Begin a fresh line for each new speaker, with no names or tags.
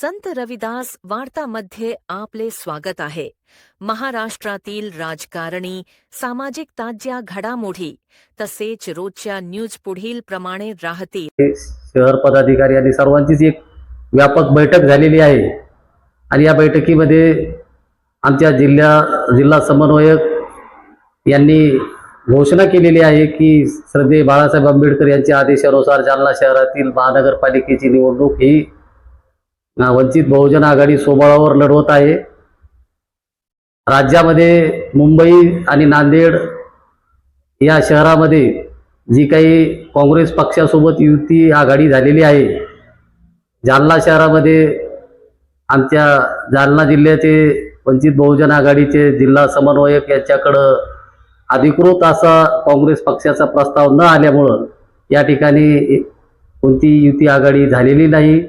संत रविदास वार्तामध्ये आपले स्वागत आहे. महाराष्ट्रातील राजकारणी सामाजिक ताज्या घडामोडी तसेच रोजच्या न्यूज पुढील प्रमाणे राहतील.
शहर पदाधिकारी आणि सर्वांचीच एक व्यापक बैठक झालेली आहे. आणि या बैठकीमध्ये आमच्या जिल्हा जिल्हा समन्वयक यांनी घोषणा केलेली आहे की श्रद्धे बाळासाहेब आंबेडकर यांच्या आदेशानुसार जालना शहरातील महानगरपालिकेची निवडणूक ही वंचित बहुजन आघाडी सोबळावर लढवत आहे. राज्यामध्ये मुंबई आणि नांदेड या शहरामध्ये जी काही काँग्रेस पक्षासोबत युती आघाडी झालेली आहे. जालना शहरामध्ये आमच्या जालना जिल्ह्याचे वंचित बहुजन आघाडीचे जिल्हा समन्वयक यांच्याकडं अधिकृत असा काँग्रेस पक्षाचा प्रस्ताव न आल्यामुळं या ठिकाणी कोणती युती आघाडी झालेली नाही.